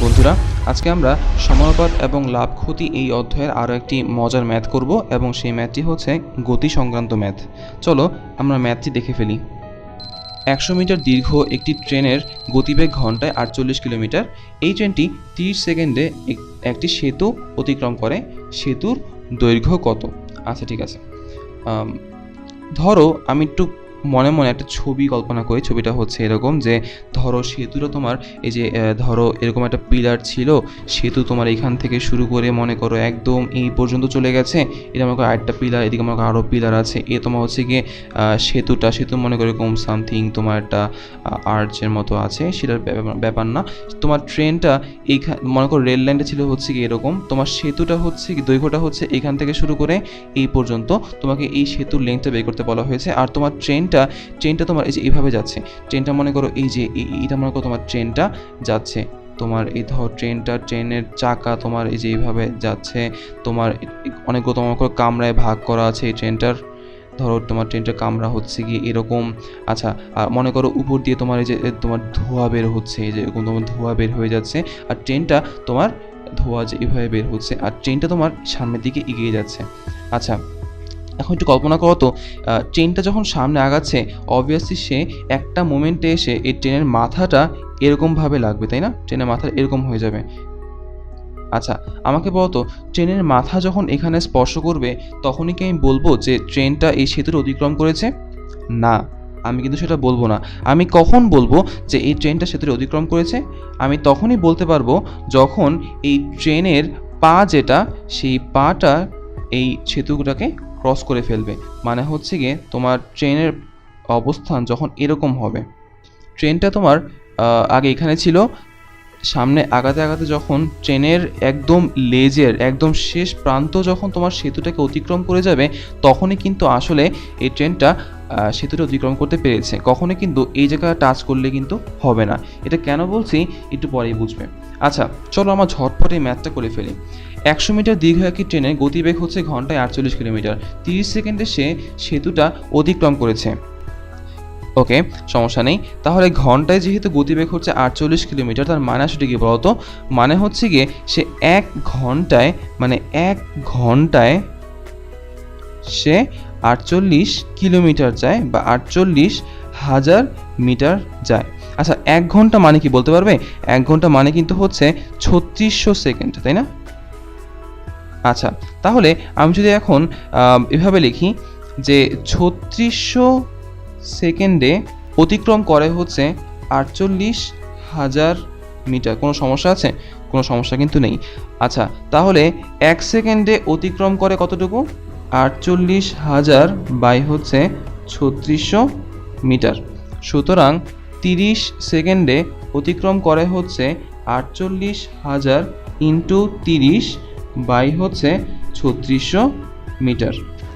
বন্ধুরা, আজকে আমরা সমানুপাত এবং লাভ ক্ষতি এই অধ্যায়ের আরও একটি মজার ম্যাথ করব এবং সেই ম্যাথটি হচ্ছে গতি সংক্রান্ত ম্যাথ। চলো আমরা ম্যাথটি দেখে ফেলি। একশো মিটার দীর্ঘ একটি ট্রেনের গতিবেগ ঘন্টায় আটচল্লিশ কিলোমিটার। এই ট্রেনটি তিরিশ সেকেন্ডে এক- একটি সেতু অতিক্রম করে। সেতুর দৈর্ঘ্য কত? আচ্ছা ঠিক আছে। ধরো আমি একটু মনে মনে একটা ছবি কল্পনা করি, ছবিটা হচ্ছে এরকম যে, ধরো সেতুটা তোমার এই যে ধরো এরকম একটা পিলার ছিল, সেতু তোমার এখান থেকে শুরু করে মনে করো একদম এই পর্যন্ত চলে গেছে, এটা মনে করো আরেকটা পিলার, এদিকে মনে করো আরও পিলার আছে, এ তোমার হচ্ছে গিয়ে সেতুটা, সেতু মনে করো এরকম সামথিং তোমার একটা আর্চের মতো আছে, সেটার ব্যাপার- না। তোমার ট্রেনটা এইখান মনে করো রেল লাইনটা ছিল হচ্ছে কি এরকম, তোমার সেতুটা হচ্ছে কি দৈর্ঘ্যটা হচ্ছে এখান থেকে শুরু করে এই পর্যন্ত তোমাকে এই সেতুর লেন্থটা বের করতে বলা হয়েছে, আর তোমার ট্রেনটা ট্রেনটা তোমার এই যে এইভাবে যাচ্ছে। ট্রেনটা মনে করো এই যে এই- এইটা মনে করো তোমার ট্রেনটা যাচ্ছে। তোমার এই ধর ট্রেনটা ট্রেনের চাকা তোমার এই যে এইভাবে যাচ্ছে। তোমার অনেকগুলো তোমার কামরায় ভাগ করা আছে এই ট্রেনটার ধরো তোমার ট্রেনটা কামরা হচ্ছে কি এরকম। আচ্ছা আর মনে করো উপর দিয়ে তোমার এই যে তোমার ধোঁয়া বের হচ্ছে, এই যে এরকম তোমার ধোঁয়া বের হয়ে যাচ্ছে। আর ট্রেনটা তোমার ধোঁয়া যে এভাবে বের হচ্ছে, আর ট্রেনটা তোমার সামনের দিকে এগিয়ে যাচ্ছে। আচ্ছা এখন একটু কল্পনা করো তো ট্রেনটা যখন সামনে আগাচ্ছে অবভিয়াসলি সে একটা মোমেন্টে এসে এই ট্রেনের মাথাটা এরকমভাবে লাগবে, তাই না? ট্রেনের মাথা এরকম হয়ে যাবে। আচ্ছা আমাকে বলতো ট্রেনের মাথা যখন এখানে স্পর্শ করবে, তখনই কি আমি বলব যে ট্রেনটা এই সেতুর অতিক্রম করেছে? না, আমি কিন্তু সেটা বলব না। আমি কখন বলব যে এই ট্রেনটা সেতুর অতিক্রম করেছে? আমি তখনই বলতে পারব যখন এই ট্রেনের পা যেটা, সেই পাটা এই সেতুটাকে ক্রস করে ফেলবে। মানে হচ্ছে গিয়ে তোমার ট্রেনের অবস্থান যখন এরকম হবে। ট্রেনটা তোমার আগে এখানে ছিল। সামনে আগাতে আগাতে যখন ট্রেনের একদম লেজের, একদম শেষ প্রান্ত যখন তোমার সেতুটাকে অতিক্রম করে যাবে, তখনই কিন্তু আসলে এই ট্রেনটা সেতুটা অতিক্রম করতে পেরেছে। কখনোই কিন্তু এই জায়গা টাচ করলে কিন্তু হবে না। এটা কেন বলছি? একটু পরেই বুঝবে। আচ্ছা চলো আমার ঝটপট এই ম্যাথটা করে ফেলি। একশো মিটার দীর্ঘ একটি ট্রেনের গতিবেগ হচ্ছে ঘন্টায় আটচল্লিশ কিলোমিটার। তিরিশ সেকেন্ডে সে সেতুটা অতিক্রম করেছে। ওকে, সমস্যা নেই। তাহলে ঘন্টায় যেহেতু গতিবেগ হচ্ছে আটচল্লিশ কিলোমিটার, তার মানে আসলে কি বলতো? মানে হচ্ছে গিয়ে সে এক ঘন্টায় মানে এক ঘন্টায় সে আটচল্লিশ কিলোমিটার যায় বা আটচল্লিশ হাজার মিটার যায়। আচ্ছা এক ঘণ্টা মানে কি বলতে পারবে? এক ঘণ্টা মানে কিন্তু হচ্ছে ছত্রিশশো সেকেন্ড, তাই না? আচ্ছা তাহলে আমি যদি এখন এভাবে লিখি যে ছত্রিশশো সেকেন্ডে অতিক্রম করে হচ্ছে আটচল্লিশ হাজার মিটার। কোনো সমস্যা আছে? কোনো সমস্যা কিন্তু নেই। আচ্ছা তাহলে এক সেকেন্ডে অতিক্রম করে কতটুকু? আটচল্লিশ হাজার বাই হচ্ছে ছত্রিশশো মিটার। সুতরাং তিরিশ সেকেন্ডে অতিক্রম করে হচ্ছে আটচল্লিশ হাজার ইন্টু তিরিশ বাই হচ্ছে ছত্রিশশো মিটার।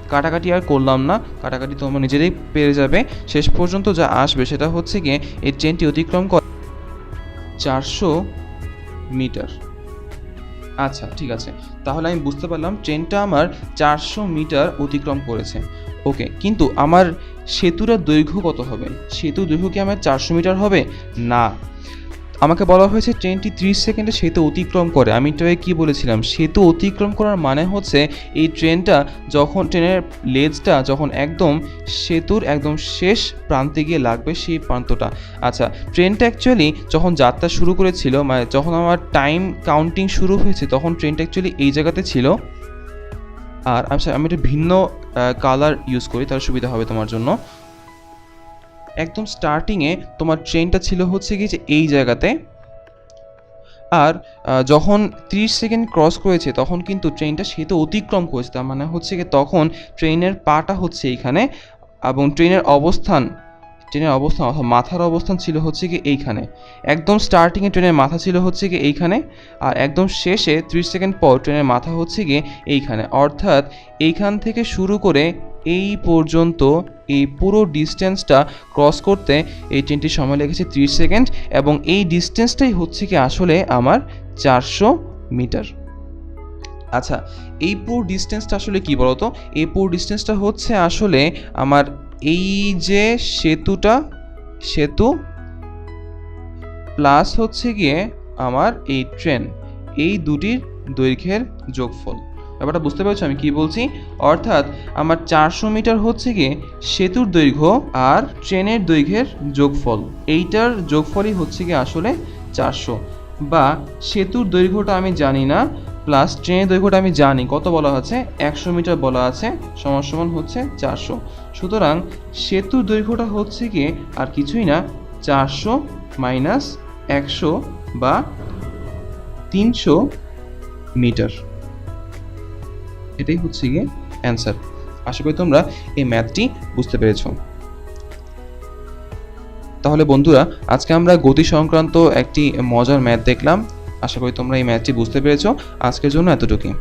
কাটাকাটি আর করলাম না, কাটাকাটি তোমরা নিজেরাই পেরে যাবে। শেষ পর্যন্ত যা আসবে সেটা হচ্ছে গিয়ে এই ট্রেনটি অতিক্রম করে চারশো মিটার। আচ্ছা ঠিক আছে। তাহলে আমি বুঝতে পারলাম ট্রেনটা আমার চারশো মিটার অতিক্রম করেছে। ওকে, কিন্তু আমার সেতুটার দৈর্ঘ্য কত হবে? সেতু দৈর্ঘ্য কি আমার চারশো মিটার হবে? না। আমাকে বলা হয়েছে ট্রেনটি ত্রিশ সেকেন্ডে সেতু অতিক্রম করে। আমি তো কী বলেছিলাম? সেতু অতিক্রম করার মানে হচ্ছে এই ট্রেনটা যখন ট্রেনের লেজটা যখন একদম সেতুর একদম শেষ প্রান্তে গিয়ে লাগবে সেই প্রান্তটা। আচ্ছা ট্রেনটা অ্যাকচুয়ালি যখন যাত্রা শুরু করেছিল মানে যখন আমার টাইম কাউন্টিং শুরু হয়েছে, তখন ট্রেনটা অ্যাকচুয়ালি এই জায়গাতে ছিল। আর আচ্ছা আমি একটা ভিন্ন কালার ইউজ করি তার সুবিধা হবে তোমার জন্য। একদম স্টার্টিংয়ে তোমার ট্রেনটা ছিল হচ্ছে কি যে এই জায়গাতে। আর যখন 30 সেকেন্ড ক্রস করেছে, তখন কিন্তু ট্রেনটা সেতু অতিক্রম করেছে। তার মানে হচ্ছে কি তখন ট্রেনের পাটা হচ্ছে এইখানে এবং ট্রেনের অবস্থান ট্রেনের অবস্থান অর্থাৎ মাথার অবস্থান ছিল হচ্ছে কি এইখানে। একদম স্টার্টিংয়ে ট্রেনের মাথা ছিল হচ্ছে কি এইখানে আর একদম শেষে 30 সেকেন্ড পর ট্রেনের মাথা হচ্ছে গিয়ে এইখানে। অর্থাৎ এইখান থেকে শুরু করে এই পর্যন্ত এই পুরো ডিস্টেন্সটা ক্রস করতে এই ট্রেনটির সময় লেগেছে 30 সেকেন্ড এবং এই ডিস্টেন্সটাই হচ্ছে কি আসলে আমার চারশো মিটার আচ্ছা এই পুরো ডিস্টেন্সটা আসলে কি বলতো? এই পুরো ডিস্টেন্সটা হচ্ছে আসলে আমার এই যে সেতুটা, সেতু প্লাস হচ্ছে গিয়ে আমার এই ট্রেন এই দুটির দৈর্ঘ্যের যোগফল। ব্যাপারটা বুঝতে পেরেছ আমি কি বলছি? অর্থাৎ আমার চারশো মিটার হচ্ছে গিয়ে সেতুর দৈর্ঘ্য আর ট্রেনের দৈর্ঘ্যের যোগফল। এইটার যোগফলই হচ্ছে গিয়ে আসলে চারশো। বা সেতুর দৈর্ঘ্যটা আমি জানি না, প্লাস ট্রেনের দৈর্ঘ্যটা আমি জানি। কত বলা আছে? একশো মিটার বলা আছে, সমান সমান হচ্ছে চারশো। সুতরাং সেতুর দৈর্ঘ্যটা হচ্ছে গিয়ে আর কিছুই না, চারশো মাইনাস একশো বা তিনশো মিটার। এটাই হচ্ছে গিয়ে অ্যান্সার আশা করি তোমরা এই ম্যাথটি বুঝতে পেরেছ। তাহলে বন্ধুরা, আজকে আমরা গতি সংক্রান্ত একটি মজার ম্যাথ দেখলাম। আশা করি তোমরা এই ম্যাথটি বুঝতে পেরেছ। আজকের জন্য এতটুকুই।